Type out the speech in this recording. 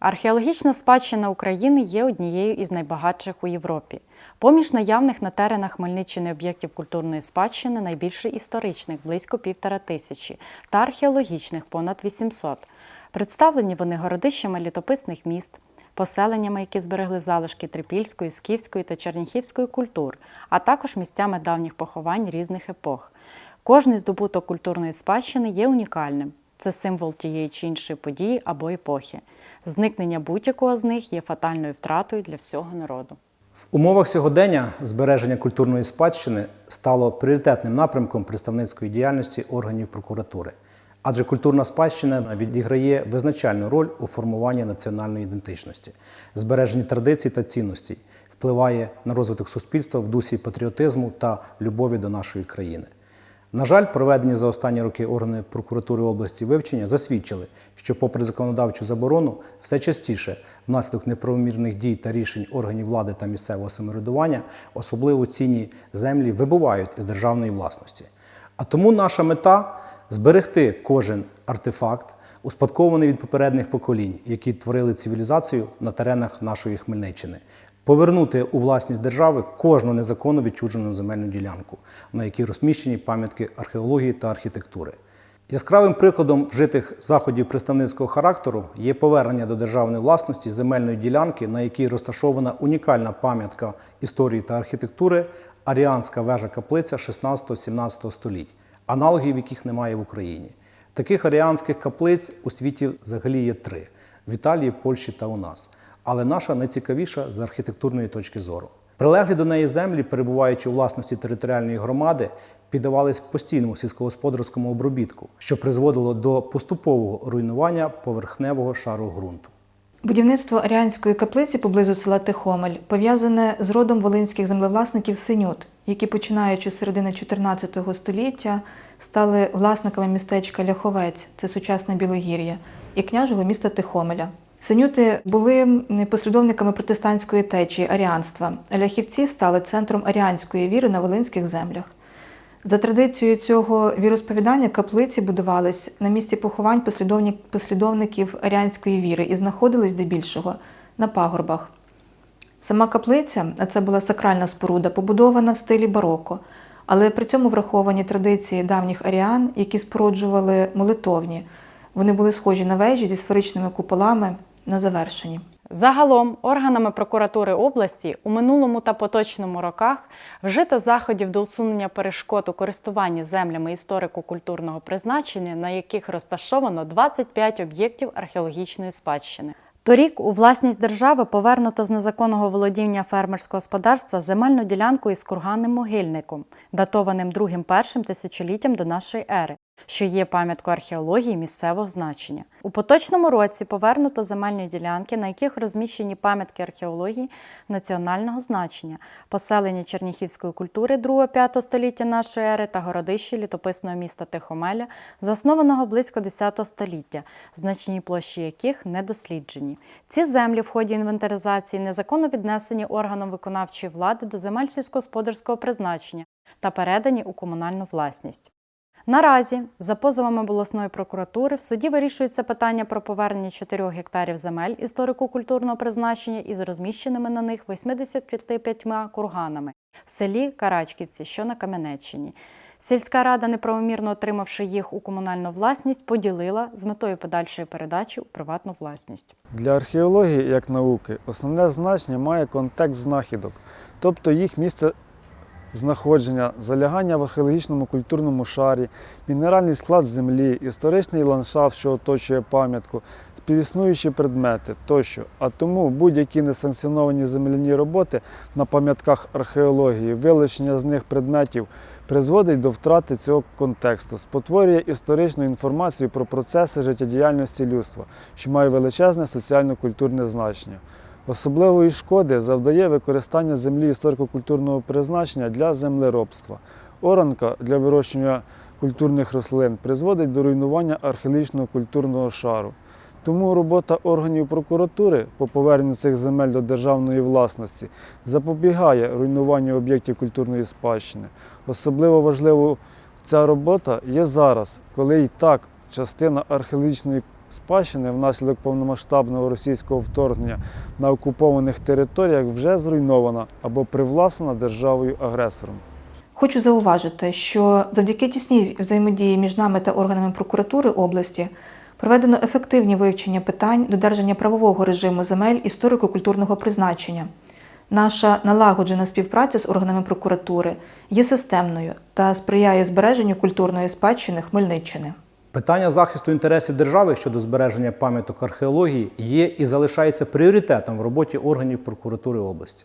Археологічна спадщина України є однією із найбагатших у Європі. Поміж наявних на теренах Хмельниччини об'єктів культурної спадщини найбільше історичних близько півтора тисячі та археологічних понад 800. Представлені вони городищами літописних міст, поселеннями, які зберегли залишки трипільської, скіфської та черніхівської культур, а також місцями давніх поховань різних епох. Кожний здобуток культурної спадщини є унікальним. Це символ тієї чи іншої події або епохи. Зникнення будь-якого з них є фатальною втратою для всього народу. В умовах сьогодення збереження культурної спадщини стало пріоритетним напрямком представницької діяльності органів прокуратури, адже культурна спадщина відіграє визначальну роль у формуванні національної ідентичності, збереженні традицій та цінностей, впливає на розвиток суспільства в дусі патріотизму та любові до нашої країни. На жаль, проведені за останні роки органи прокуратури області вивчення засвідчили, що, попри законодавчу заборону, все частіше внаслідок неправомірних дій та рішень органів влади та місцевого самоврядування особливо цінні землі вибувають із державної власності. А тому наша мета зберегти кожен артефакт, успадкований від попередніх поколінь, які творили цивілізацію на теренах нашої Хмельниччини, повернути у власність держави кожну незаконно відчуджену земельну ділянку, на якій розміщені пам'ятки археології та архітектури. Яскравим прикладом вжитих заходів представницького характеру є повернення до державної власності земельної ділянки, на якій розташована унікальна пам'ятка історії та архітектури Аріанська вежа каплиця 16-17 століть, аналогів яких немає в Україні. Таких аріанських каплиць у світі взагалі є три: в Італії, Польщі та у нас. Але наша найцікавіша з архітектурної точки зору. Прилеглі до неї землі, перебуваючи у власності територіальної громади, піддавались постійному сільськогосподарському обробітку, що призводило до поступового руйнування поверхневого шару ґрунту. Будівництво Аріанської каплиці поблизу села Тихомель пов'язане з родом волинських землевласників Синют, які, починаючи з середини 14 століття, стали власниками містечка Ляховець, це сучасне Білогір'я, і княжого міста Тихомеля. Синюти були послідовниками протестантської течії аріанства, ляхівці стали центром аріанської віри на волинських землях. За традицією цього віросповідання каплиці будувались на місці поховань послідовників аріанської віри і знаходились здебільшого на пагорбах. Сама каплиця, а це була сакральна споруда, побудована в стилі бароко, але при цьому враховані традиції давніх аріан, які споруджували молитовні. Вони були схожі на вежі зі сферичними куполами на завершенні. Загалом органами прокуратури області у минулому та поточному роках вжито заходів до усунення перешкод у користуванні землями історико-культурного призначення, на яких розташовано 25 об'єктів археологічної спадщини. Торік у власність держави повернуто з незаконного володіння фермерського господарства земельну ділянку із курганним могильником, датованим другим-першим тисячоліттям до нашої ери, що є пам'яткою археології місцевого значення. У поточному році повернуто земельні ділянки, на яких розміщені пам'ятки археології національного значення, поселення черніхівської культури 2-5 століття нашої ери та городище літописного міста Тихомеля, заснованого близько 10 століття, значні площі яких не досліджені. Ці землі в ході інвентаризації незаконно віднесені органом виконавчої влади до земель сільськогосподарського призначення та передані у комунальну власність. Наразі, за позовами обласної прокуратури, в суді вирішується питання про повернення 4 гектарів земель історико-культурного призначення із розміщеними на них 85 курганами в селі Карачківці, що на Кам'янеччині. Сільська рада, неправомірно отримавши їх у комунальну власність, поділила з метою подальшої передачі у приватну власність. Для археології як науки основне значення має контекст знахідок, тобто їх місце знаходження, залягання в археологічному культурному шарі, мінеральний склад землі, історичний ландшафт, що оточує пам'ятку, співіснуючі предмети тощо. А тому будь-які несанкціоновані земляні роботи на пам'ятках археології, вилучення з них предметів призводить до втрати цього контексту, спотворює історичну інформацію про процеси життєдіяльності людства, що має величезне соціально-культурне значення. Особливої шкоди завдає використання землі історико-культурного призначення для землеробства. Оранка для вирощування культурних рослин призводить до руйнування археологічного культурного шару. Тому робота органів прокуратури по поверненню цих земель до державної власності запобігає руйнуванню об'єктів культурної спадщини. Особливо важливо ця робота є зараз, коли і так частина археологічної спадщини внаслідок повномасштабного російського вторгнення на окупованих територіях вже зруйнована або привласнена державою-агресором. Хочу зауважити, що завдяки тісній взаємодії між нами та органами прокуратури області проведено ефективні вивчення питань додержання правового режиму земель історико-культурного призначення. Наша налагоджена співпраця з органами прокуратури є системною та сприяє збереженню культурної спадщини Хмельниччини. Питання захисту інтересів держави щодо збереження пам'яток археології є і залишається пріоритетом в роботі органів прокуратури області.